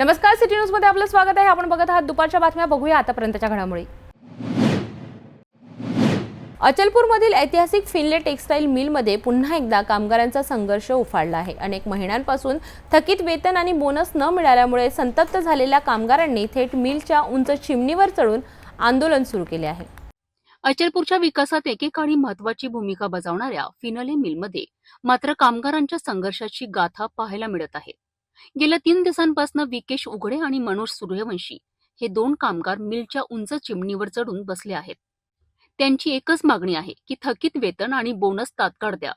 नमस्कार सिटी न्यूजमध्ये आपलं स्वागत आहे. आपण बघत आहात दुपारच्या बातम्या. बघूया आतापर्यंतच्या घडामोडी. अचलपूरमधील ऐतिहासिक फिनले टेक्सटाईल मिलमध्ये पुन्हा एकदा कामगारांचा संघर्ष उफाळला आहे. अनेक महिन्यांपासून थकीत वेतन आणि बोनस न मिळाल्यामुळे संतप्त झालेल्या कामगारांनी थेट मिलच्या उंच चिमणीवर चढून आंदोलन सुरू केले आहे. अचलपूरच्या विकासात एकेकाळी महत्वाची भूमिका बजावणाऱ्या फिनले मिलमध्ये मात्र कामगारांच्या संघर्षाची गाथा पाहायला मिळत आहे. गेल्या तीन दिवसांपासून विकेश उघडे आणि मनोज सूर्यवंशी हे दोन कामगार मिलच्या उंच चिमणीवर चढून बसले आहेत. त्यांची एकच मागणी आहे की थकीत वेतन आणि बोनस तात्काळ द्या.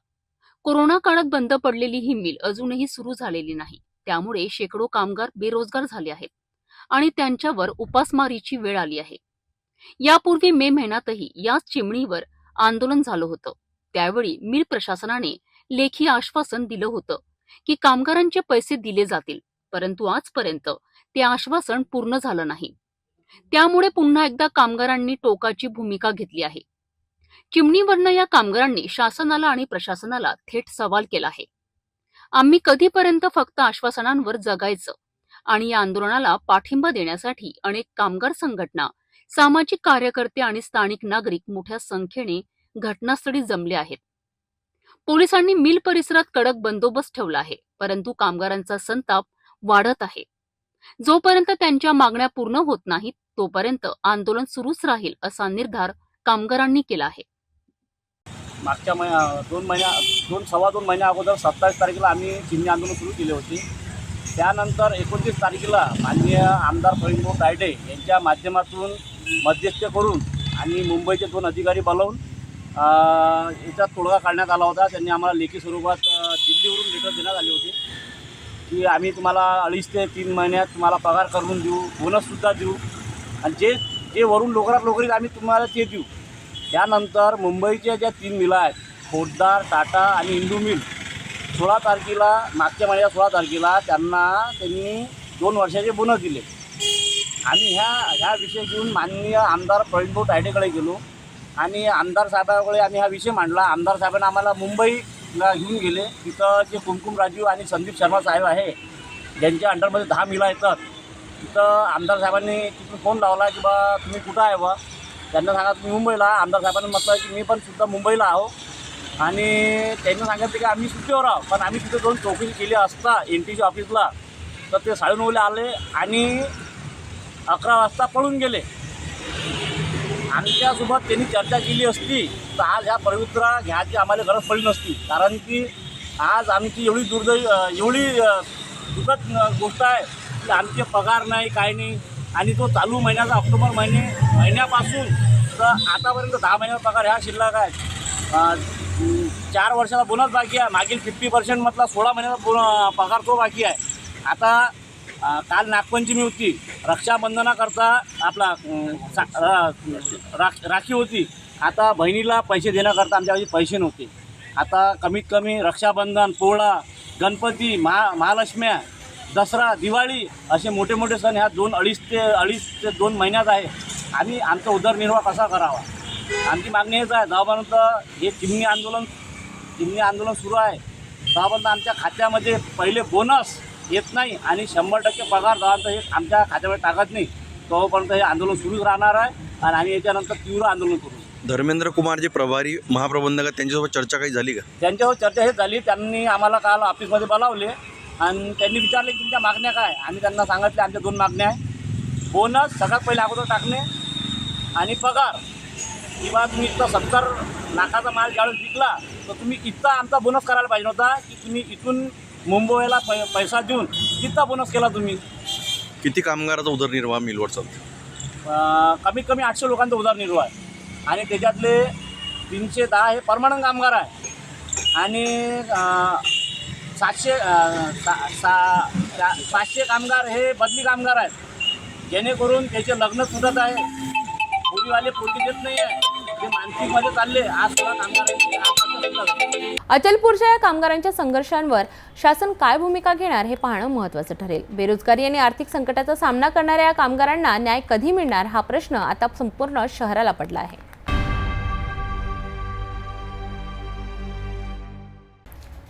कोरोना काळात बंद पडलेली ही मिल अजूनही सुरू झालेली नाही. त्यामुळे शेकडो कामगार बेरोजगार झाले आहेत आणि त्यांच्यावर उपासमारीची वेळ आली आहे. यापूर्वी मे महिन्यातही याच चिमणीवर आंदोलन झालं होतं. त्यावेळी मिल प्रशासनाने लेखी आश्वासन दिलं होतं की कामगारांचे पैसे दिले जातील परंतु आजपर्यंत ते आश्वासन पूर्ण झालं नाही. त्यामुळे पुन्हा एकदा कामगारांनी टोकाची भूमिका घेतली आहे. चिमणीवरनं या कामगारांनी शासनाला आणि प्रशासनाला थेट सवाल केला आहे. आम्ही कधीपर्यंत फक्त आश्वासनांवर जगायचं आणि या आंदोलनाला पाठिंबा देण्यासाठी अनेक कामगार संघटना सामाजिक कार्यकर्ते आणि स्थानिक नागरिक मोठ्या संख्येने घटनास्थळी जमले आहेत. पोलिसांनी मिल परिसरात कडक बंदोबस्त ठेवला आहे परंतु कामगारांचा संताप वाढत आहे. जोपर्यंत त्यांच्या मागण्या पूर्ण होत नाहीत तोपर्यंत आंदोलन सुरूच राहील असा निर्धार कामगारांनी केला आहे. मागच्या महिन्या दोन महिन्या दोन सव्वा दोन महिन्या अगोदर सत्तावीस तारखेला आम्ही चिन्ह आंदोलन सुरू केले होते. त्यानंतर एकोणतीस तारखेला माननीय आमदार प्रवीणभाऊ रायडे यांच्या माध्यमातून मध्यस्थ करून आणि मुंबईचे दोन अधिकारी बोलावून अ, याच्यात तोडगा काढण्यात आला होता. त्यांनी आम्हाला लेखी स्वरूपात दिल्लीवरून लेटर देण्यात आले होते. की आम्ही तुम्हाला अडीच ते तीन महिन्यात तुम्हाला पगार करून देऊ बोनससुद्धा देऊ. आणि जे जे वरून लवकरात लवकरीत आम्ही तुम्हाला ते देऊ. त्यानंतर मुंबईच्या ज्या तीन मिलं आहेत खोडदार टाटा आणि इंडू मिल सोळा तारखेला मागच्या महिन्यात सोळा तारखेला त्यांना त्यांनी दोन वर्षाचे बोनस दिले. आम्ही ह्या ह्या विषय घेऊन माननीय आमदार प्रवीणभाऊ तायडेकडे गेलो. आणि आमदार साहेबाकडे आम्ही हा विषय मांडला. आमदार साहेबांना आम्हाला मुंबईला घेऊन गेले. तिथं जे कुमकुम राजू आणि संदीप शर्मा साहेब आहे ज्यांच्या अंडरमध्ये दहा मिला येतात. तिथं आमदार साहेबांनी तिथून फोन लावला की बा तुम्ही कुठं आहे बा? त्यांना सांगा तुम्ही मुंबईला आमदार साहेबांनी म्हटलं की मी पण सुद्धा मुंबईला आहो. आणि त्यांनी सांगितलं की आम्ही सुट्टीवर आहो पण आम्ही तिथे दोन चौकशी केली असता एन टीच्या ऑफिसला तर ते साडेनऊला आले आणि अकरा वाजता पळून गेले. आमच्यासोबत त्यांनी चर्चा केली असती तर आज ह्या पवित्रा घ्यायची आम्हाला गरज पडली नसती. कारण की आज आमची एवढी दुर्दैव एवढी दुखद गोष्ट आहे की आमचे पगार नाही काय नाही आणि तो चालू महिन्याचा ऑक्टोबर महिने महिन्यापासून तर आतापर्यंत दहा महिन्याचा पगार ह्या शिल्लक आहे. चार वर्षाचा बोनस बाकी आहे. मागील फिफ्टी पर्सेंट म्हटला सोळा महिन्याचा बोन पगार तो बाकी आहे. आता काल नागपंचमी होती. रक्षाबंधनाकरता आपला रा- राख राखी होती. आता बहिणीला पैसे देण्याकरता आमच्याकडे पैसे नव्हते. आता कमीत कमी रक्षाबंधन पोळा गणपती महा महालक्ष्म्या दसरा दिवाळी असे मोठे मोठे सण ह्या दोन अडीच ते अडीच ते दोन महिन्यात आहे. आम्ही आमचा उदरनिर्वाह कसा करावा? आमची मागणी हेच आहे. दहापर्यंत हे चिमणी आंदोलन चिमणी आंदोलन सुरू आहे. दहापर्यंत आमच्या खात्यामध्ये पहिले बोनस येत नाही आणि शंभर टक्के पगार जेव्हापर्यंत हे आमच्या खात्यामध्ये टाकत नाही. तोपर्यंत हे आंदोलन सुरूच राहणार आहे आणि आम्ही याच्यानंतर तीव्र आंदोलन करू. धर्मेंद्र कुमार जे प्रभारी महाप्रबंधक आहेत त्यांच्यासोबत चर्चा काही झाली का? त्यांच्यावर चर्चा हेच झाली. त्यांनी आम्हाला काल ऑफिसमध्ये बोलावले आणि त्यांनी विचारले की तुमच्या मागण्या काय आम्ही त्यांना सांगितले आमच्या दोन मागण्या आहे बोनस सगळ्यात पहिले अगोदर टाकणे आणि पगार. किंवा तुम्ही इथं सत्तर लाखाचा माल ज्यावेळेस विकला तर तुम्ही इथं आमचा बोनस करायला पाहिजे होता की तुम्ही इथून मुंबईला पै पैसा देऊन तिथं बोनस केला तुम्ही? किती कामगाराचा उदरनिर्वाह मिलवर चालतो? कमीत कमी आठशे लोकांचा उदरनिर्वाह आहे. आणि त्याच्यातले तीनशे दहा हे परमनंट कामगार आहे. आणि सातशे सा सा सा- पाचशे कामगार हे बदली कामगार आहेत. जेणेकरून त्याचे लग्न सुटत आहे. पोरीवाले पोटी देत नाही आहे अचलपूरच्या या कामगारांच्या संघर्षांवर शासन काय भूमिका घेणार हे पाहणं महत्त्वाचं ठरेल. बेरोजगारी आणि आर्थिक संकटाचा सामना करणाऱ्या या कामगारांना न्याय कधी मिळणार हा प्रश्न आता संपूर्ण शहराला पडला आहे.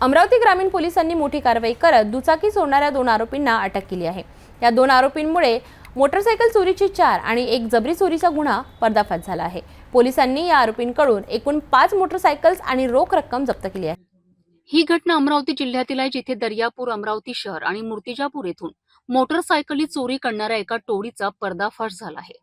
अमरावती ग्रामीण पोलिसांनी मोठी कारवाई करत दुचाकी सोडणाऱ्या दोन आरोपींना अटक केली आहे. या दोन आरोपींमुळे मोटरसायकल चोरीची चार आणि एक जबरी चोरीचा गुन्हा पर्दाफाश झाला आहे. पोलिसांनी या आरोपींकडून एकूण पाच मोटरसायकल्स आणि रोख रक्कम जप्त केली आहे. ही घटना अमरावती जिल्ह्यातील आहे जिथे दर्यापूर अमरावती शहर आणि मूर्तिजापूर येथून मोटरसायकली चोरी करणाऱ्या एका टोळीचा पर्दाफाश झाला आहे.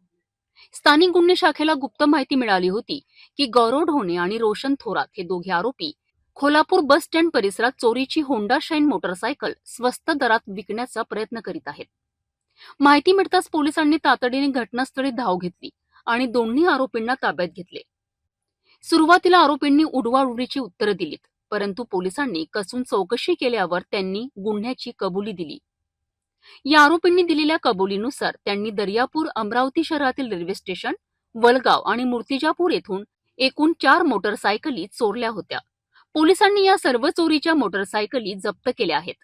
स्थानिक गुन्हे शाखेला गुप्त माहिती मिळाली होती की गौरव ढोणे आणि रोशन थोरात हे दोघे आरोपी खोलापूर बस स्टँड परिसरात चोरीची होंडा शाईन मोटरसायकल स्वस्त दरात विकण्याचा प्रयत्न करीत आहेत. माहिती मिळताच पोलिसांनी तातडीने घटनास्थळी धाव घेतली. आणि दोन्ही आरोपींना ताब्यात घेतले. सुरुवातीला आरोपींनी उडवाउडीची उत्तरं दिलीत परंतु पोलिसांनी कसून चौकशी केल्यावर त्यांनी गुन्ह्याची कबुली दिली. या आरोपींनी दिलेल्या कबुलीनुसार त्यांनी दर्यापूर अमरावती शहरातील रेल्वे स्टेशन वलगाव आणि मूर्तिजापूर येथून एकूण चार मोटरसायकली चोरल्या होत्या. पोलिसांनी या सर्व चोरीच्या मोटरसायकली जप्त केल्या आहेत.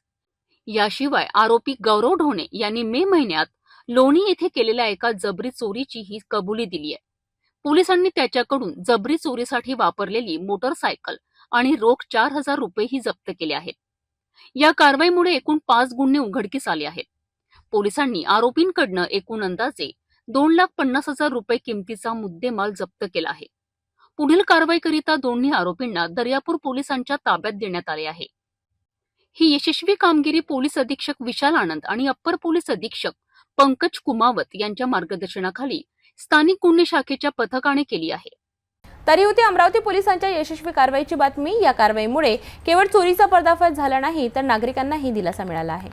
याशिवाय आरोपी गौरव ढोणे यांनी मे महिन्यात लोणी येथे केलेल्या एका जबरी चोरीची ही कबुली दिली आहे पोलिसांनी त्याच्याकडून जबरी चोरीसाठी वापरलेली मोटरसायकल आणि रोख चार हजार रुपयेही जप्त केले आहेत. या कारवाईमुळे एकूण पाच गुन्हे उघडकीस आले आहेत. पोलिसांनी आरोपींकडनं एकूण अंदाजे दोन लाख पन्नास हजार रुपये किमतीचा मुद्देमाल जप्त केला आहे. पुढील कारवाईकरिता दोन्ही आरोपींना दर्यापूर पोलिसांच्या ताब्यात देण्यात आले आहे. ही यशस्वी कामगिरी पोलीस अधीक्षक विशाल आनंद आणि अप्पर पोलीस अधीक्षक पंकज कुमावत यांच्या मार्गदर्शनाखाली स्थानिक गुन्हे शाखेच्या पथकाने केली आहे. तरी होती अमरावती पोलिसांच्या यशस्वी कारवाईची बातमी. या कारवाईमुळे केवळ चोरीचा पर्दाफाश झाला नाही तर नागरिकांनाही दिलासा मिळाला आहे.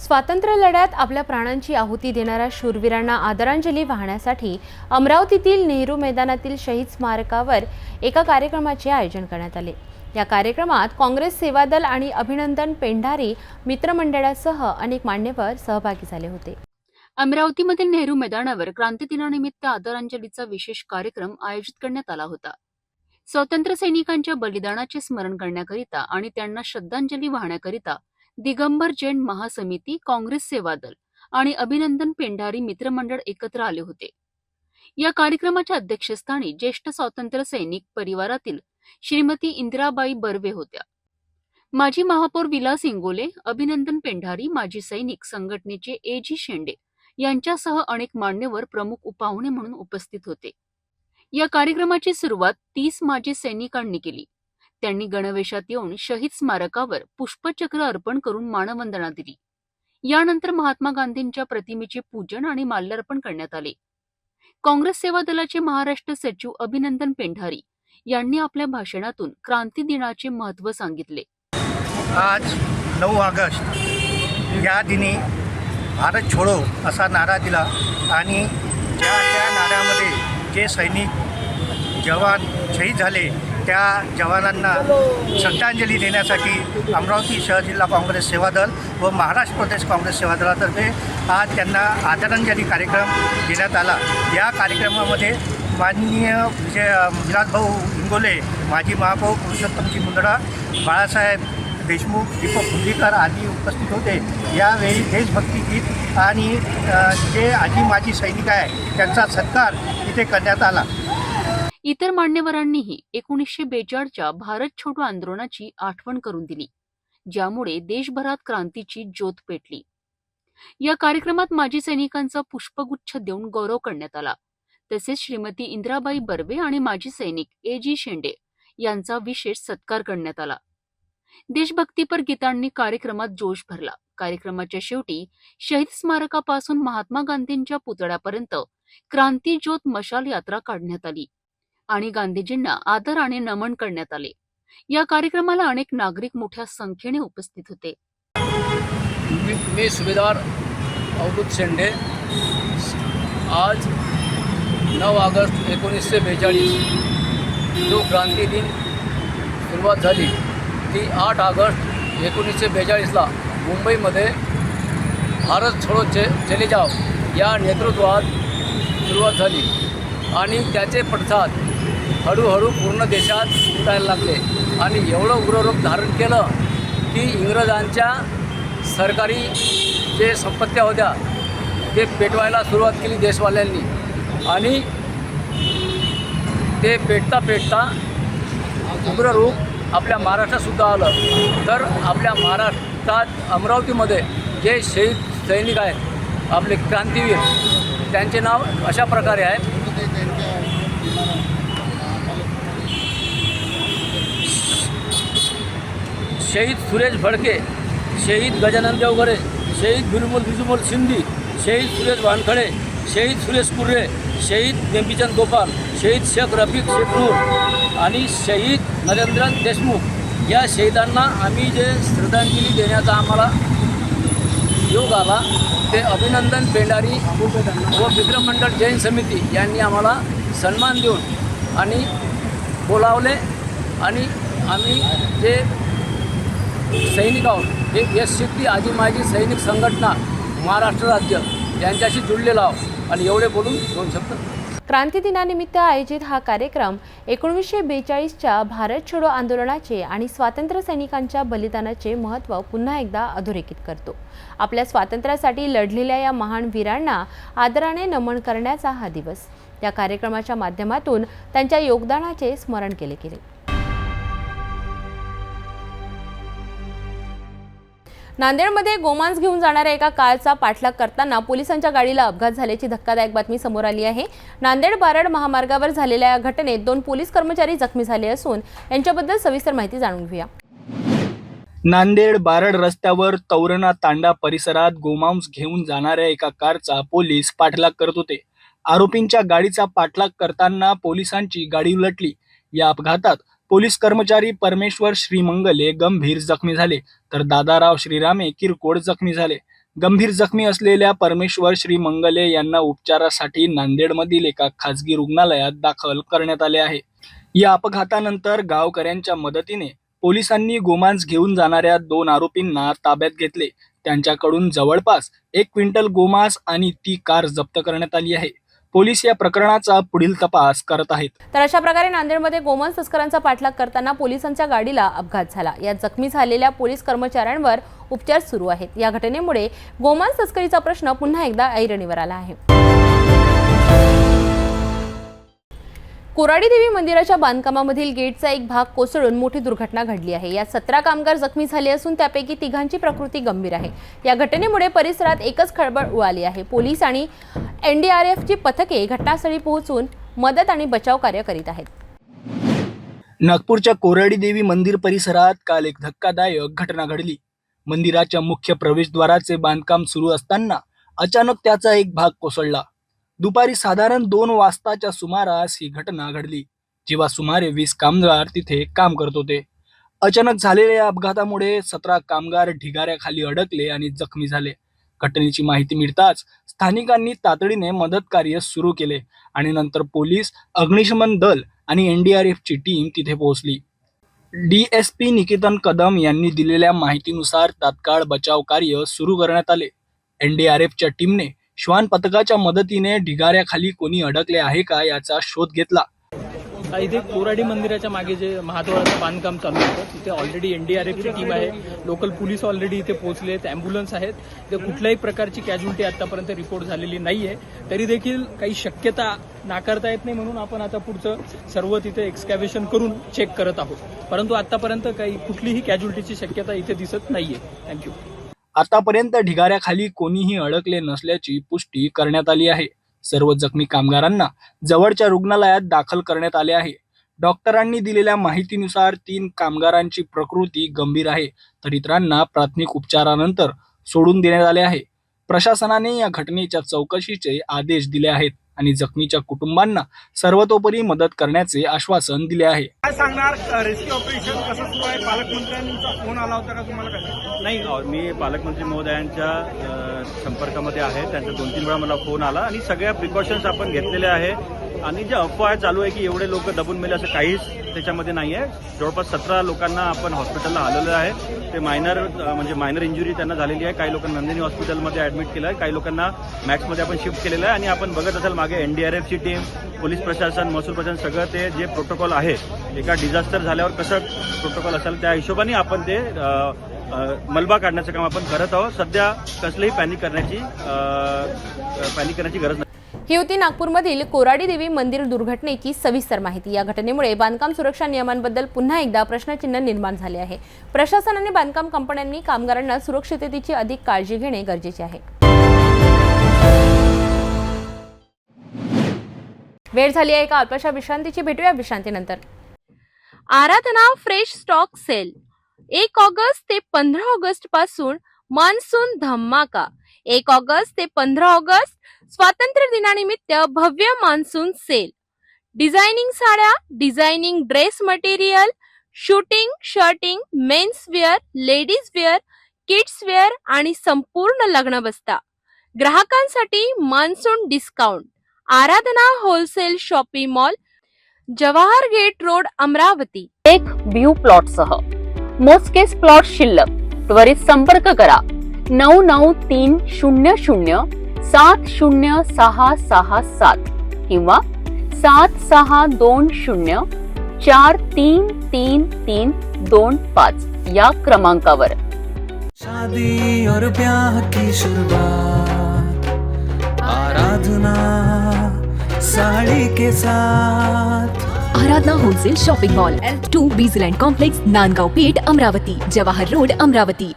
स्वातंत्र्य लढ्यात आपल्या प्राणांची आहुती देणाऱ्या शूरवीरांना आदरांजली वाहण्यासाठी अमरावतीतील नेहरू मैदानातील शहीद स्मारकावर एका कार्यक्रमाचे आयोजन करण्यात आले. या कार्यक्रमात काँग्रेस सेवादल आणि अभिनंदन पेंढारी मित्रमंडळासह अनेक मान्यवर सहभागी झाले होते. अमरावतीमधील नेहरू मैदानावर क्रांती दिनानिमित्त आदरांजलीचा विशेष कार्यक्रम आयोजित करण्यात आला होता. स्वातंत्र्य सैनिकांच्या बलिदानाचे स्मरण करण्याकरिता आणि त्यांना श्रद्धांजली वाहण्याकरिता दिगंबर जैन महासमिती काँग्रेस सेवा दल आणि अभिनंदन पेंढारी मित्रमंडळ एकत्र आले होते. या कार्यक्रमाच्या अध्यक्षस्थानी ज्येष्ठ स्वातंत्र्य सैनिक परिवारातील श्रीमती इंदिराबाई बर्वे होत्या. माजी महापौर विलास इंगोले अभिनंदन पेंढारी माजी सैनिक संघटनेचे ए जी शेंडे यांच्यासह अनेक मान्यवर प्रमुख उपाहुणे म्हणून उपस्थित होते. या कार्यक्रमाची सुरुवात तीस माजी सैनिकांनी केली. त्यांनी गणवेशात येऊन शहीद स्मारकावर पुष्पचक्र अर्पण करून मानवंदना दिली. यानंतर महात्मा गांधींच्या प्रतिमेचे पूजन आणि माल्यार्पण करण्यात आले. काँग्रेस सेवा दलाचे महाराष्ट्र सचिव अभिनंदन पेंढारी यांनी आपल्या भाषणातून क्रांती दिनाचे महत्त्व सांगितले. आज नऊ ऑगस्ट या दिनी भारत छोडो असा नारा दिला आणि ज्या त्या नाऱ्यामध्ये जे सैनिक जवान शहीद झाले त्या जवानांना श्रद्धांजली देण्यासाठी अमरावती शहर जिल्हा काँग्रेस सेवा दल व महाराष्ट्र प्रदेश काँग्रेस सेवा दलातर्फे आज त्यांना आदरांजली कार्यक्रम देण्यात आला. या कार्यक्रमामध्ये माननीय विजय विलासभाऊ इंगोले माजी महापौर पुरुषोत्तमजी मुंदडा बाळासाहेब देशमुख दीपक भुंडीकर आदी उपस्थित होते. यावेळी देशभक्ती गीत आणि जे आजी माजी सैनिक आहे त्यांचा सत्कार इथे करण्यात आला. इतर मान्यवरांनीही एकोणीसशे बेचाळच्या भारत छोटो आंदोलनाची आठवण करून दिली ज्यामुळे देशभरात क्रांतीची ज्योत पेटली. या कार्यक्रमात माजी सैनिकांचा पुष्पगुच्छ देऊन गौरव करण्यात आला. तसेच श्रीमती इंदिराबाई बर्वे आणि माजी सैनिक ए जी शेंडे यांचा विशेष सत्कार करण्यात आला. देशभक्तीपर गीतांनी कार्यक्रमात जोश भरला. कार्यक्रमाच्या शेवटी शहीद स्मारकापासून महात्मा गांधींच्या पुतळ्यापर्यंत क्रांती ज्योत मशाल यात्रा काढण्यात आली आणि गांधीजींना आदराने नमन करण्यात आले. या कार्यक्रमाला अनेक नागरिक मोठ्या संख्येने उपस्थित होते. मी मी सुभेदार अवधूत शेंडे. आज नऊ ऑगस्ट एकोणीसशे बेचाळीस. जो क्रांती दिन सुरुवात झाली ती आठ ऑगस्ट एकोणीसशे बेचाळीसला मुंबईमध्ये भारत छोडो चे चले जाव या नेतृत्वात सुरुवात झाली. आणि त्याचे पडसाद हळूहळू पूर्ण देशात उठायला लागले. आणि एवढं उग्ररूप धारण केलं की इंग्रजांच्या सरकारी जे संपत्त्या होत्या ते पेटवायला सुरुवात केली देशवाल्यांनी. आणि ते पेटता पेटता उग्र रूप आपल्या महाराष्ट्रातसुद्धा आलं. तर आपल्या महाराष्ट्रात अमरावतीमध्ये जे शहीद सैनिक आहेत आपले क्रांतीवीर त्यांचे नाव अशा प्रकारे आहे. शहीद सुरेश भडके शहीद गजानन देवघरे शहीद बिरुमल बिजुमल शिंदी शहीद सुरेश वानखडे शहीद सुरेश कुर्रे शहीद नेंपीचंद गोपाल शहीद शेख रफिक शेखनूर आणि शहीद नरेंद्र देशमुख. या शहीदांना आम्ही जे श्रद्धांजली देण्याचा आम्हाला योग आला ते अभिनंदन पेंडारी व विक्रम मंडळ जैन समिती यांनी आम्हाला सन्मान देऊन आणि बोलावले आणि आम्ही जे सैनिक आहोत हे यश शक्ती आजी माजी सैनिक संघटना महाराष्ट्र राज्य यांच्याशी जुळलेलं आहोत. आणि एवढे बोलून दोन शब्द. क्रांती दिनानिमित्त आयोजित हा कार्यक्रम एकोणीसशे बेचाळीसच्या भारत छोडो आंदोलनाचे आणि स्वातंत्र्य सैनिकांच्या बलिदानाचे महत्त्व पुन्हा एकदा अधोरेखित करतो. आपल्या स्वातंत्र्यासाठी लढलेल्या या महान वीरांना आदराने नमन करण्याचा हा दिवस. या कार्यक्रमाच्या माध्यमातून त्यांच्या योगदानाचे स्मरण केले गेले. नांदेडमध्ये गोमांस घेऊन जाणाऱ्या एका कारचा पाठलाग करताना पोलिसांच्या गाडीला अपघात झाल्याची धक्कादायक बातमी समोर आली आहे. नांदेड बारड महामार्गावर झालेल्या या घटनेत दोन पोलीस कर्मचारी जखमी झाले असून यांच्याबद्दल सविस्तर माहिती जाणून घेऊया. नांदेड बारड रस्त्यावर तौरणा तांडा परिसरात गोमांस घेऊन जाणाऱ्या एका कारचा पोलीस पाठलाग करत होते. आरोपींच्या गाडीचा पाठलाग करताना पोलिसांची गाडी उलटली. या अपघातात पोलीस कर्मचारी परमेश्वर श्रीमंगले गंभीर जखमी झाले तर दादाराव श्रीरामे किरकोळ जखमी झाले. गंभीर जखमी असलेल्या परमेश्वर श्रीमंगले यांना उपचारासाठी नांदेडमधील एका खासगी रुग्णालयात दाखल करण्यात आले आहे. या अपघातानंतर गावकऱ्यांच्या मदतीने पोलिसांनी गोमांस घेऊन जाणाऱ्या दोन आरोपींना ताब्यात घेतले. त्यांच्याकडून जवळपास एक क्विंटल गोमांस आणि ती कार जप्त करण्यात आली आहे. पोलीस या प्रकरणाचा पुढील तपास करत आहेत. तर अशा प्रकारे नांदेडमध्ये गोमांस तस्करांचा पाठलाग करताना पोलिसांच्या गाडीला अपघात झाला. यात जखमी झालेल्या पोलीस कर्मचाऱ्यांवर उपचार सुरू आहेत. या घटनेमुळे गोमांस तस्करीचा प्रश्न पुन्हा एकदा ऐरणीवर आला आहे. कोराडी देवी मंदिराच्या बांधकामामधील गेटचा एक भाग कोसळून मोठी दुर्घटना घडली आहे. यात सतरा कामगार जखमी झाले असून त्यापैकी तिघांची प्रकृती गंभीर आहे. या घटनेमुळे परिसरात एकच खळबळ उडाली आहे. पोलीस आणि एनडीआरएफची पथके घटनास्थळी पोहोचून मदत आणि बचाव कार्य करीत आहेत. नागपूरच्या कोराडी देवी मंदिर परिसरात काल एक धक्कादायक घटना घडली. मंदिराच्या मुख्य प्रवेशद्वाराचे बांधकाम सुरू असताना अचानक त्याचा एक भाग कोसळला. दुपारी साधारण दोन वाजताच्या सुमारास ही घटना घडली जेव्हा सुमारे वीस कामगार तिथे काम करत होते. अचानक झालेल्या अपघातामुळे सतरा कामगार ढिगाऱ्याखाली अडकले आणि जखमी झाले. घटनेची माहिती मिळताच स्थानिकांनी तातडीने मदत कार्य सुरू केले आणि नंतर पोलीस अग्निशमन दल आणि एनडीआरएफची टीम तिथे पोहोचली. डीएसपी निकेतन कदम यांनी दिलेल्या माहितीनुसार तात्काळ बचाव कार्य सुरू करण्यात आले. एनडीआरएफच्या टीमने श्वान पथकाच्या मदतीने ढिगाऱ्याखाली कोणी अडकले आहे का याचा शोध घेतला. इथे कोराडी मंदिराच्या मागे जे महाद्वाराचं बांधकाम चालू होतं तिथे ऑलरेडी एन डी आर एफची टीम आहे. लोकल पोलीस ऑलरेडी इथे पोहोचले आहेत. ॲम्ब्युलन्स आहेत. ते कुठल्याही प्रकारची कॅज्युलिटी आतापर्यंत रिपोर्ट झालेली नाही आहे तरी देखील काही शक्यता नाकारता येत नाही म्हणून आपण आता पुढचं सर्व तिथे एक्सकॅव्हेशन करून चेक करत आहोत. परंतु आतापर्यंत काही कुठलीही कॅज्युलिटीची शक्यता इथे दिसत नाही आहे थँक्यू आतापर्यंत ढिगाऱ्याखाली कोणीही अडकले नसल्याची पुष्टी करण्यात आली आहे. सर्व जखमी कामगारांना जवळच्या रुग्णालयात दाखल करण्यात आले आहे. डॉक्टरांनी दिलेल्या माहितीनुसार तीन कामगारांची प्रकृती गंभीर आहे. तर इतरांना प्राथमिक उपचारानंतर सोडून देण्यात आले आहे. प्रशासनाने या घटनेच्या चौकशीचे आदेश दिले आहेत आणि जखमीच्या कुटुंबांना सर्वतोपरी मदत करण्याचे आश्वासन दिले आहे. काय सांगणार? रेस्क्यू ऑपरेशन कसं सुरू आहे? पालकमंत्र्यांचा फोन आला होता का तुम्हाला? नाही मी पालकमंत्री महोदयांच्या संपर्कामध्ये आहे. त्यांचा दोन तीन वेळा मला फोन आला. आणि सगळ्या प्रिकॉशन्स आपण घेतलेल्या आहे. आणि जे अफवा चालू आहे की एवढे लोक दबून मेले असं काहीच त्याच्यामध्ये नाही आहे. जवळपास सतरा लोकांना आपण हॉस्पिटलला हलवलं आहे. ते मायनर म्हणजे मायनर इंजुरी त्यांना झालेली आहे. काही लोकांना नंदिनी हॉस्पिटलमध्ये ॲडमिट केलं आहे. काही लोकांना मॅक्समध्ये आपण शिफ्ट केलेलं आहे. आणि आपण बघत असाल मागे एन डी आर एफची टीम पोलीस प्रशासन महसूल प्रशासन सगळं ते जे प्रोटोकॉल आहे एका डिझास्टर झाल्यावर कसं प्रोटोकॉल असेल त्या हिशोबाने आपण ते मलबा काढण्याचं काम आपण करत आहोत. सध्या कसलीही पॅनिक करण्याची पॅनिक करण्याची गरज नाही. ही होती नागपूरमधील कोराडी देवी मंदिर दुर्घटनेची सविस्तर माहिती. या घटनेमुळे बांधकाम सुरक्षा नियमांबद्दल पुन्हा एकदा प्रश्नचिन्ह निर्माण झाले आहे. प्रशासन आणि बांधकाम कंपन्यांनी कामगारांना सुरक्षिततेची अधिक काळजी घेणे गरजेचे आहे. वेळ झाली आहे एका अल्पशा विश्रांतीची? भेटूया विश्रांतीनंतर. Aradhana fresh stock sale. एक ऑगस्ट ते पंधरा ऑगस्टपासून मान्सून धमाका एक ऑगस्ट ते पंधरा ऑगस्ट स्वातंत्र्य दिनानिमित्त भव्य मान्सून सेल. डिझायनिंग साड्या designing dress material shooting shirting men's wear ladies wear kids wear आणि संपूर्ण लग्न बस्ता ग्राहकांसाठी monsoon discount. Aradhana wholesale shopping mall Jawahar gate road Amravati. एक व्ह्यू प्लॉट सह मोजकेच प्लॉट शिल्लक. त्वरित संपर्क करा. नऊ नऊ तीन शून्य शून्य सात शून्य सहा सहा सात किंवा सात सहा दोन शून्य चार तीन तीन तीन दोन पाच या क्रमांकावर. शादी और ब्याह की शुरुआत आराधना साड़ी के साथ. Aradhana wholesale shopping mall. L two Bijland complex Nandgaon Peth Amravati. Jawahar road Amravati.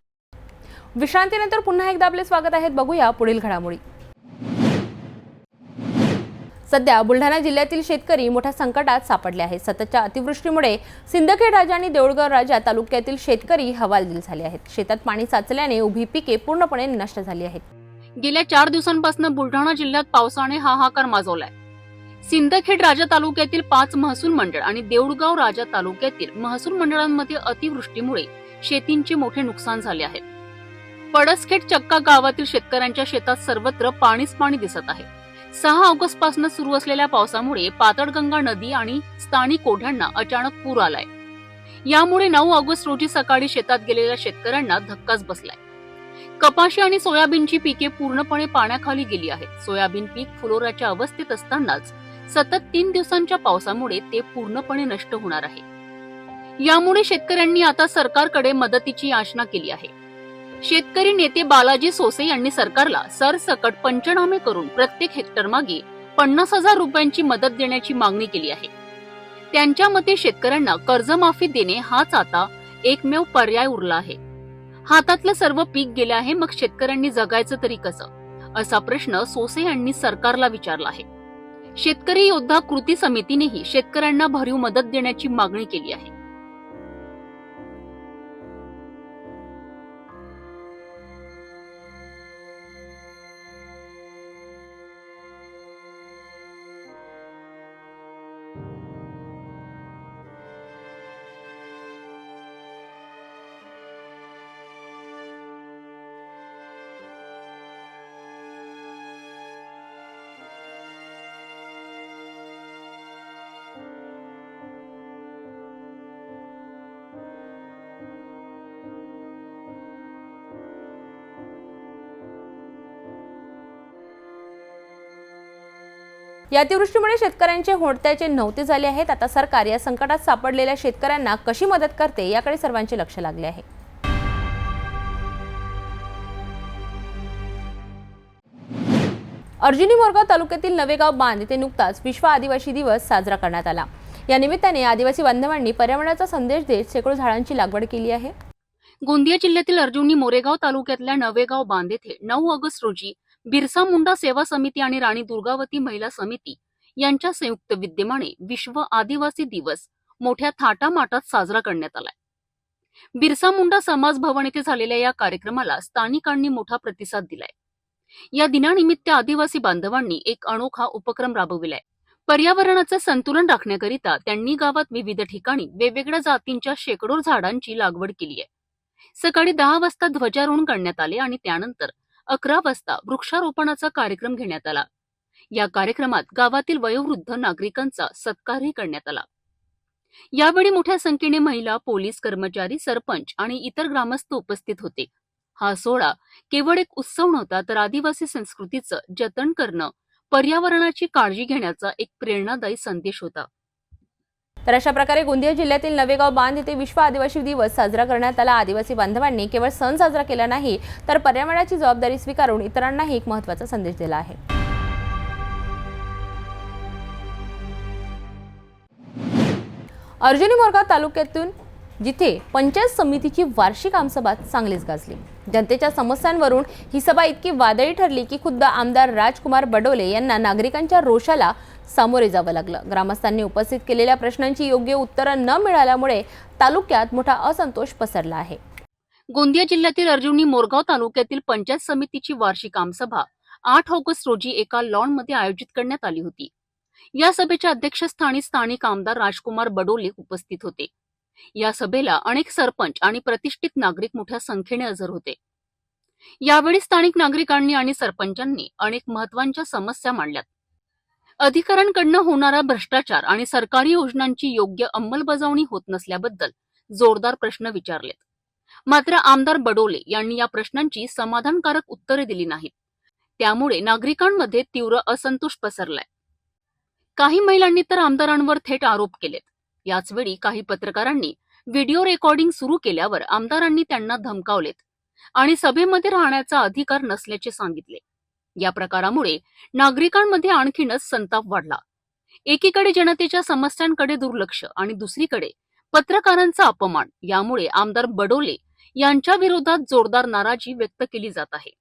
विश्रांतीनंतर पुन्हा एकदा आपले स्वागत आहेत बघूया पुढील घडामोडी. सध्या बुलढाणा जिल्ह्यातील शेतकरी मोठ्या संकटात सापडले आहेत. सततच्या अतिवृष्टीमुळे सिंदखेड राजा आणि देऊळगाव राजा तालुक्यातील शेतकरी हवालदिल झाले आहेत. शेतात पाणी साचल्याने उभी पिके पूर्णपणे नष्ट झाली आहेत. गेल्या चार दिवसांपासून बुलढाणा जिल्ह्यात पावसाने हाहाकार माजवलाय. सिंदखेड राजा तालुक्यातील पाच महसूल मंडळ आणि देऊळगाव राजा तालुक्यातील महसूल मंडळांमध्ये अतिवृष्टीमुळे शेतींचे मोठे नुकसान झाले आहे. पडसखेड चक्का गावातील शेतकऱ्यांच्या शेतात सर्वत्र पाणीच पाणी दिसत आहे. सहा ऑगस्टपासून सुरू असलेल्या पावसामुळे पातळगंगा नदी आणि स्थानिक ओढ्यांना अचानक पूर आलाय. यामुळे नऊ ऑगस्ट रोजी सकाळी शेतात गेलेल्या शेतकऱ्यांना धक्काच बसलाय. कपाशी आणि सोयाबीनची पिके पूर्णपणे पाण्याखाली गेली आहेत. सोयाबीन पीक फुलोऱ्याच्या अवस्थेत असतानाच सतत तीन दिवसांच्या पावसामुळे ते पूर्णपणे नष्ट होणार आहे. यामुळे शेतकऱ्यांनी आता सरकारकडे मदतीची याचना केली आहे. शेतकरी नेते बालाजी सोसे यांनी सरकारला सरसकट पंचनामे करून प्रत्येक हेक्टर मागे पन्नास हजार रुपयांची मदत देण्याची मागणी केली आहे. त्यांच्या मते शेतकऱ्यांना कर्जमाफी देणे हाच आता एकमेव पर्याय उरला आहे. हातातलं सर्व पीक गेलं आहे मग शेतकऱ्यांनी जगायचं तरी कसं? असा प्रश्न सोसे यांनी सरकारला विचारला आहे. शेतकरी योद्धा कृती समितीनेही शेतकऱ्यांना भरीव मदत देण्याची मागणी केली आहे. या अतिवृष्टीमुळे शेतकऱ्यांचे होडत्याचे नव्हते झाले आहेत. आता सरकार या संकटात सापडलेल्या शेतकऱ्यांना कशी मदत करते याकडे सर्वांचे लक्ष लागले आहे. अर्जुनी मोरगाव तालुक्यातील नवेगाव बांध येथे नुकताच विश्व आदिवासी दिवस साजरा करण्यात आला. या निमित्ताने आदिवासी बांधवांनी पर्यावरणाचा संदेश देत शेकडो झाडांची लागवड केली आहे. गोंदिया जिल्ह्यातील अर्जुनी मोरेगाव तालुक्यातल्या नवेगाव बांध येथे नऊ ऑगस्ट रोजी बिरसा मुंडा सेवा समिती आणि राणी दुर्गावती महिला समिती यांच्या संयुक्त विद्यमाने विश्व आदिवासी दिवस मोठ्या थाटामाटात साजरा करण्यात आलाय. बिरसा मुंडा समाज भवन येथे झालेल्या या कार्यक्रमाला स्थानिकांनी मोठा प्रतिसाद दिलाय. या दिनानिमित्त आदिवासी बांधवांनी एक अनोखा उपक्रम राबविलाय. पर्यावरणाचं संतुलन राखण्याकरिता त्यांनी गावात विविध ठिकाणी वेगवेगळ्या जातींच्या शेकडो झाडांची लागवड केली आहे. सकाळी दहा वाजता ध्वजारोहण करण्यात आले आणि त्यानंतर अकरा वाजता वृक्षारोपणाचा कार्यक्रम घेण्यात आला. या कार्यक्रमात गावातील वयोवृद्ध नागरिकांचा सत्कारही करण्यात आला. यावेळी मोठ्या संख्येने महिला पोलीस कर्मचारी सरपंच आणि इतर ग्रामस्थ उपस्थित होते. हा सोहळा केवळ एक उत्सव नव्हता तर आदिवासी संस्कृतीचं जतन करणं पर्यावरणाची काळजी घेण्याचा एक प्रेरणादायी संदेश होता. तर अशा प्रकारे गोंदिया जिल्ह्यातील नवेगाव बांध येथे विश्व आदिवासी दिवस साजरा करण्यात आला. आदिवासी बांधवांनी केवळ सण साजरा केला नाही तर पर्यावरणाची जबाबदारी स्वीकारून इतरांनाही एक महत्त्वाचा संदेश दिला आहे. अर्जुनी मोरगाव तालुक्यातून जिथे पंचायत समितीची वार्षिक आमसभा चांगलीच गाजली. जनतेच्या समस्यांवरून ही सभा इतकी वादळी ठरली की खुद्द आमदार राजकुमार बडोले यांना नागरिकांच्या रोषाला सामोरे जावं लागलं. ग्रामस्थांनी उपस्थित केलेल्या प्रश्नांची योग्य उत्तरं न मिळाल्यामुळे तालुक्यात मोठा असंतोष पसरला आहे. गोंदिया जिल्ह्यातील अर्जुनी मोरगाव तालुक्यातील पंचायत समितीची वार्षिक आमसभा आठ ऑगस्ट रोजी एका लॉनमध्ये आयोजित करण्यात आली होती. या सभेच्या अध्यक्षस्थानी स्थानिक आमदार राजकुमार बडोले उपस्थित होते. या सभेला अनेक सरपंच आणि प्रतिष्ठित नागरिक मोठ्या संख्येने हजर होते. यावेळी स्थानिक नागरिकांनी आणि सरपंचांनी अनेक महत्त्वाच्या समस्या मांडल्यात. अधिकाऱ्यांकडनं होणारा भ्रष्टाचार आणि सरकारी योजनांची योग्य अंमलबजावणी होत नसल्याबद्दल जोरदार प्रश्न विचारलेत. मात्र आमदार बडोले यांनी या प्रश्नांची समाधानकारक उत्तरे दिली नाहीत. त्यामुळे नागरिकांमध्ये तीव्र असंतोष पसरलाय. काही महिलांनी तर आमदारांवर थेट आरोप केलेत. याचवेळी काही पत्रकारांनी व्हिडिओ रेकॉर्डिंग सुरू केल्यावर आमदारांनी त्यांना धमकावलेत आणि सभेमध्ये राहण्याचा अधिकार नसल्याचे सांगितले. या प्रकारामुळे नागरिकांमध्ये आणखीनच संताप वाढला. एकीकडे जनतेच्या समस्यांकडे दुर्लक्ष आणि दुसरीकडे पत्रकारांचा अपमान यामुळे आमदार बडोले यांच्या विरोधात जोरदार नाराजी व्यक्त केली जात आहे.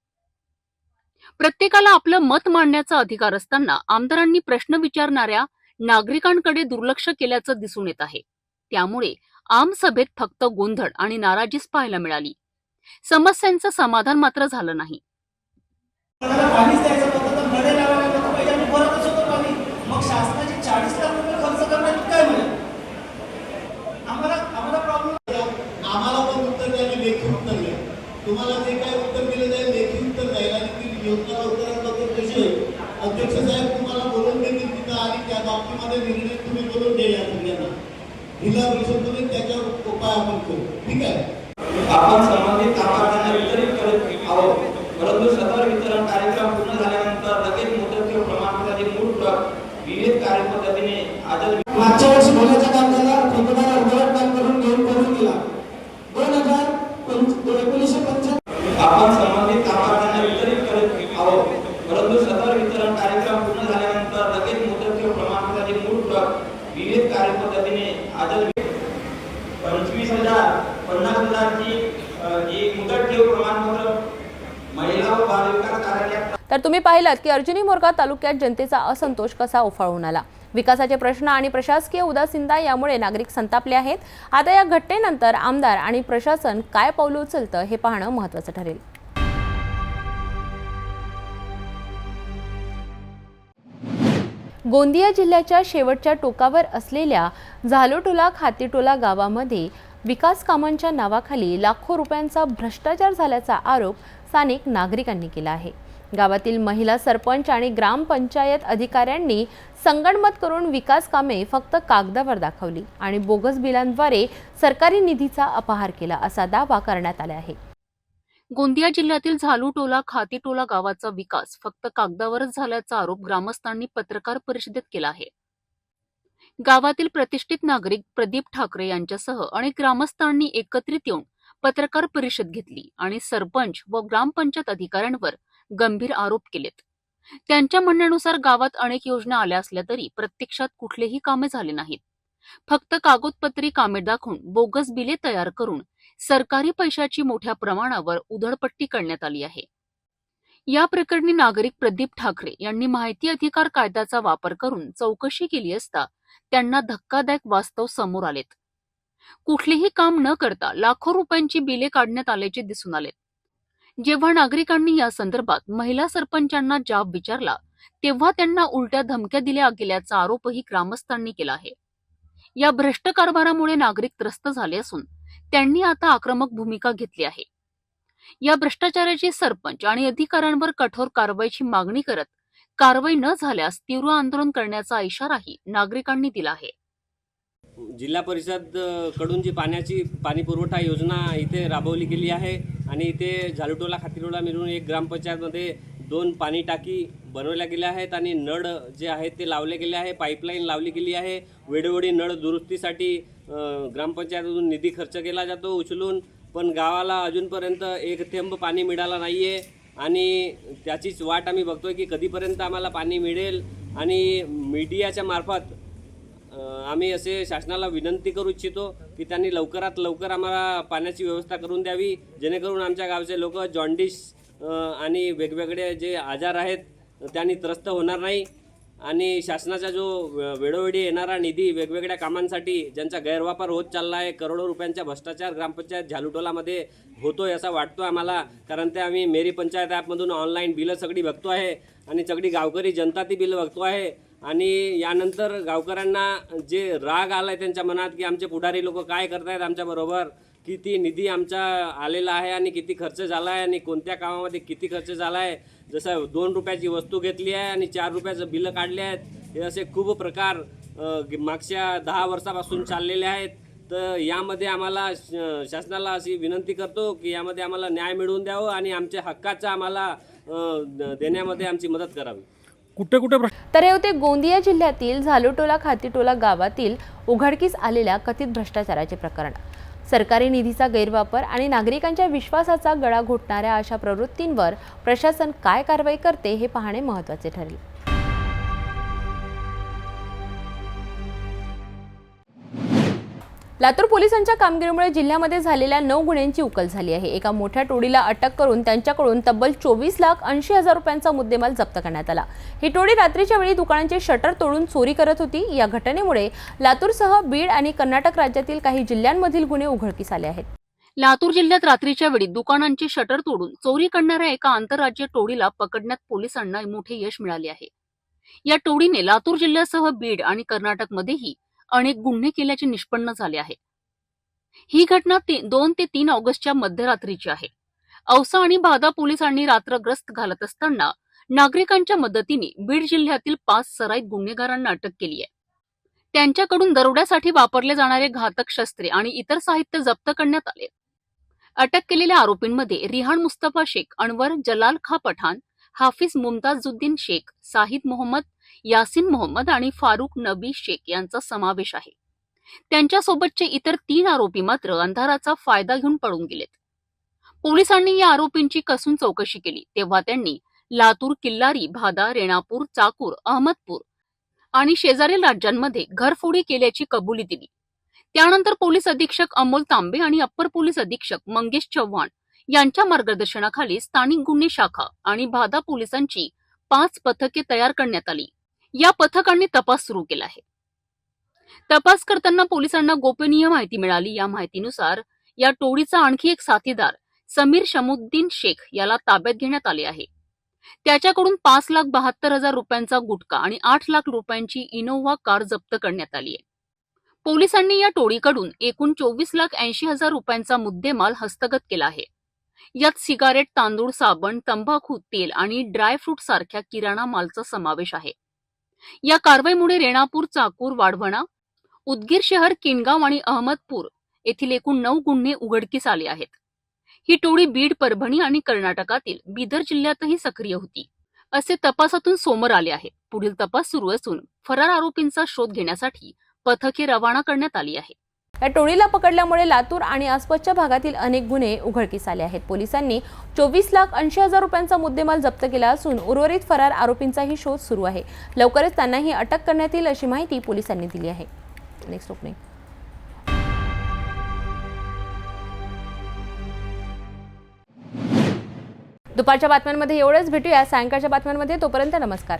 प्रत्येकाला आपलं मत मांडण्याचा अधिकार असताना आमदारांनी प्रश्न विचारणाऱ्या नागरिकांकडे दुर्लक्ष केल्याचं दिसून येत आहे. त्यामुळे आम सभेत फक्त गोंधळ आणि नाराजीच पाहायला मिळाली. समस्यांचं समाधान मात्र झालं नाही. तुम्हाला जे काय उत्तर दिलं जाईल लेखी उत्तर द्यायला आणि ती योजना लवकरात लवकर कशी होईल? अध्यक्ष साहेब तुम्हाला बोलून बाबतीमध्ये निर्णय तुम्ही बोलून द्या या सगळ्यांना. जिल्हा परिषदमध्ये त्याच्यावर उपाय आपण करू. ठीक आहे? आपण संबंधित वितरित करत आहोत. परंतु सदर वितरण कार्यक्रम पूर्ण झाल्यानंतर लगेच मुदत किंवा प्रमाणपत्राचे मूळ विविध कार्यपद्धतीने आदर मागच्या वर्षी भल्याचं काम झालं ठेकेदार अर्धवट काम करून घेऊन करून दिला दोन हजार पंच- एकोणीसशे पंच्याहत्तर आपण संबंधित लाभार्थ्यांना वितरित करत आहोत परंतु सदर वितरण कार्यक्रम पूर्ण झाल्यानंतर लगेच मुदत किंवा प्रमाणपत्राचे मूळ प्रत विविध कार्यपद्धतीने आदर पंचवीस हजार पन्नास हजारची अ, जी मुदत ठेव प्रमाणपत्र महिला व बालविकास कार्यालयात तर तुम्ही पाहिलात की अर्जुनी मोरगा तालुक्यात जनतेचा असंतोष कसा उफाळून आला? विकासाचे प्रश्न आणि प्रशासकीय उदासीनता यामुळे नागरिक संतापले आहेत. आता या घटनेनंतर आमदार आणि प्रशासन काय पावलं उचलतं हे पाहणं महत्त्वाचं ठरेल. गोंदिया जिल्ह्याच्या शेवटच्या टोकावर असलेल्या झालोटोला खातीटोला गावामध्ये विकास कामांच्या नावाखाली लाखो रुपयांचा भ्रष्टाचार झाल्याचा आरोप स्थानिक नागरिकांनी केला आहे. गावातील महिला सरपंच आणि ग्रामपंचायत अधिकाऱ्यांनी संगणमत करून विकास कामे फक्त कागदावर दाखवली आणि बोगस बिलांद्वारे सरकारी निधीचा अपहार केला असा दावा करण्यात आला आहे. गोंदिया जिल्ह्यातील झालूटोला खातीटोला गावाचा विकास फक्त कागदावरच झाल्याचा आरोप ग्रामस्थांनी पत्रकार परिषदेत केला आहे. गावातील प्रतिष्ठित नागरिक प्रदीप ठाकरे यांच्यासह अनेक ग्रामस्थांनी एकत्रित येऊन पत्रकार परिषद घेतली आणि सरपंच व ग्रामपंचायत अधिकाऱ्यांवर गंभीर आरोप केलेत. त्यांच्या म्हणण्यानुसार गावात अनेक योजना आल्या असल्या तरी प्रत्यक्षात कुठलेही कामे झाले नाहीत. फक्त कागदपत्री कामे दाखवून बोगस बिले तयार करून सरकारी पैशाची मोठ्या प्रमाणावर उधळपट्टी करण्यात आली आहे. या प्रकरणी नागरिक प्रदीप ठाकरे यांनी माहिती अधिकार कायद्याचा वापर करून चौकशी केली असता त्यांना धक्कादायक वास्तव समोर आलेत. कुठलेही काम न करता लाखो रुपयांची बिले काढण्यात आल्याचे दिसून आलेत. जेव्हा नागरिकांनी या संदर्भात महिला सरपंचांना जाब विचारला तेव्हा त्यांना उलट्या धमक्या दिल्या गेल्याचा आरोपही ग्रामस्थांनी केला आहे. या भ्रष्ट कारभारामुळे नागरिक त्रस्त झाले असून त्यांनी आता आक्रमक भूमिका घेतली आहे. या भ्रष्टाचाराचे सरपंच आणि अधिकाऱ्यांवर कठोर कारवाईची मागणी करत कारवाई न झाल्यास तीव्र आंदोलन करण्याचा इशाराही नागरिकांनी दिला आहे. जिल्हा परिषदकडून जी पाण्याची पाणी पुरवठा योजना इथे राबवली गेली आहे आणि इथे झालुटोला खातिरोला मिळून एक ग्रामपंचायतमध्ये दोन पाणी टाकी बनवल्या गेल्या आहेत आणि नळ जे आहेत ते लावले गेले आहे पाईपलाईन लावली गेली आहे. वेळोवेळी नळ दुरुस्तीसाठी ग्रामपंचायतीतून निधी खर्च केला जातो उचलून पण गावाला अजूनपर्यंत एक थेंब पाणी मिळाला नाही आहे आणि त्याचीच वाट आम्ही बघतोय की कधीपर्यंत आम्हाला पाणी मिळेल आणि मीडियाच्या मार्फत आम्ही असे शासनाला विनंती करू इच्छितो की त्यांनी लवकरात लवकर आम्हाला पाण्याची व्यवस्था करून द्यावी जेणेकरून आमच्या गावचे लोक जॉन्डिस आणि वेगवेगळे जे आजार आहेत त्यांनी त्रस्त होणार नाही. आणि शासनाचा जो वेळोवेळी येणारा निधी वेगवेगळ्या कामांसाठी ज्यांचा गैरवापर होत चालला आहे करोडो रुपयांचा भ्रष्टाचार ग्रामपंचायत झालुटोलामध्ये होतोय असा वाटतो आम्हाला. कारण ते आम्ही मेरी पंचायत ॲपमधून ऑनलाईन बिलं सगळी बघतो आहे आणि सगळी गावकरी जनता ती बिलं बघतो आहे. आणि यानंतर गावकऱ्यांना जे राग आला आहे त्यांच्या मनात की आमचे पुढारी लोक काय करतायत आमच्याबरोबर किती निधी आमचा आलेला आहे आणि किती खर्च झाला आहे आणि कोणत्या कामामध्ये किती खर्च झाला आहे जसं दोन रुपयाची वस्तू घेतली आहे आणि चार रुपयाचं बिलं काढले आहेत हे असे खूप प्रकार मागच्या दहा वर्षापासून चाललेले आहेत. तर यामध्ये आम्हाला श- शासनाला अशी विनंती करतो की यामध्ये आम्हाला न्याय मिळवून द्यावं आणि आमच्या हक्काचा आम्हाला देण्यामध्ये आमची मदत करावी. कुठे कुठे तर हे होते गोंदिया जिल्ह्यातील झालोटोला खातीटोला गावातील उघडकीस आलेल्या कथित भ्रष्टाचाराचे प्रकरण. सरकारी निधीचा गैरवापर आणि नागरिकांच्या विश्वासाचा गळा घोटणाऱ्या अशा प्रवृत्तींवर प्रशासन काय कारवाई करते हे पाहणे महत्त्वाचे ठरेल. लातूर पोलिसांच्या कामगिरीमुळे जिल्ह्यामध्ये झालेल्या नऊ गुन्ह्यांची उकल झाली आहे. एका मोठ्या टोळीला अटक करून त्यांच्याकडून तब्बल चोवीस लाख ऐंशी हजार रुपयांचा मुद्देमाल जप्त करण्यात आला. ही टोळी रात्रीच्या वेळी दुकानांचे शटर तोडून चोरी करत होती. या घटनेमुळे लातूरसह बीड आणि कर्नाटक राज्यातील काही जिल्ह्यांमधील गुन्हे उघडकीस आले आहेत. लातूर जिल्ह्यात रात्रीच्या वेळी दुकानांचे शटर तोडून चोरी करणाऱ्या एका आंतरराज्य टोळीला पकडण्यात पोलिसांना मोठे यश मिळाले आहे. या टोळीने लातूर जिल्ह्यासह बीड आणि कर्नाटकमध्येही अनेक गुन्हे केल्याचे निष्पन्न झाले आहे. ही घटना दोन ते तीन ऑगस्टच्या मध्यरात्रीची आहे. औसा आणि भादा पोलिसांनी रात्रग्रस्त घालत असताना नागरिकांच्या मदतीने बीड जिल्ह्यातील पाच सराईत गुन्हेगारांना अटक केली आहे. त्यांच्याकडून दरोड्यासाठी वापरले जाणारे घातक शस्त्रे आणि इतर साहित्य जप्त करण्यात आले. अटक केलेल्या आरोपींमध्ये रिहान मुस्तफा शेख अनवर जलाल खा पठाण हाफिज मुमताजुद्दीन शेख साहिद मोहम्मद यासिन मोहम्मद आणि फारुख नबी शेख यांचा समावेश आहे. त्यांच्यासोबतचे इतर तीन आरोपी मात्र अंधाराचा फायदा घेऊन पळून गेलेत. पोलिसांनी या आरोपींची कसून चौकशी केली तेव्हा त्यांनी लातूर किल्लारी भादा रेणापूर चाकूर अहमदपूर आणि शेजारील राज्यांमध्ये घरफोडी केल्याची कबुली दिली. त्यानंतर पोलीस अधीक्षक अमोल तांबे आणि अप्पर पोलीस अधीक्षक मंगेश चव्हाण यांच्या मार्गदर्शनाखाली स्थानिक गुन्हे शाखा आणि भादा पोलिसांची पाच पथके तयार करण्यात आली. या पथकांनी तपास सुरू केला आहे. तपास करताना पोलिसांना गोपनीय माहिती मिळाली. या माहितीनुसार या टोळीचा आणखी एक साथीदार समीर शमुद्दीन शेख याला ताब्यात घेण्यात आले आहे. त्याच्याकडून पाच लाख बहात्तर हजार रुपयांचा गुटखा आणि आठ लाख रुपयांची इनोव्हा कार जप्त करण्यात आली आहे. पोलिसांनी या टोळीकडून एकूण चोवीस लाख ऐंशी हजार रुपयांचा मुद्देमाल हस्तगत केला आहे. यात सिगारेट तांदूळ साबण तंबाखू तेल आणि ड्रायफ्रूट सारख्या किराणा मालचा समावेश आहे. या कारवाईमुळे रेणापूर चाकूर वाढवणा उदगीर शहर किनगाव आणि अहमदपूर येथील एकूण नऊ गुन्हे उघडकीस आले आहेत. ही टोळी बीड परभणी आणि कर्नाटकातील बिदर जिल्ह्यातही सक्रिय होती. असे तपासातून समोर आले आहे. पुढील तपास सुरू असून फरार आरोपींचा शोध घेण्यासाठी पथके रवाना करण्यात आली आहे. या टोळीला पकडल्यामुळे लातूर आणि आसपासच्या भागातील अनेक गुन्हे उघडकीस आले आहेत. पोलिसांनी चोवीस लाख ऐंशी हजार रुपयांचा मुद्देमाल जप्त केला असून उर्वरित फरार आरोपींचाही शोध सुरू आहे. लवकरच त्यांनाही अटक करण्यात येईल अशी माहिती पोलिसांनी दिली आहे. नेक्स्ट ओपनिंग दुपारच्या बातम्यांमध्ये एवढंच. भेटूया सायंकाळच्या बातम्यांमध्ये. तोपर्यंत नमस्कार.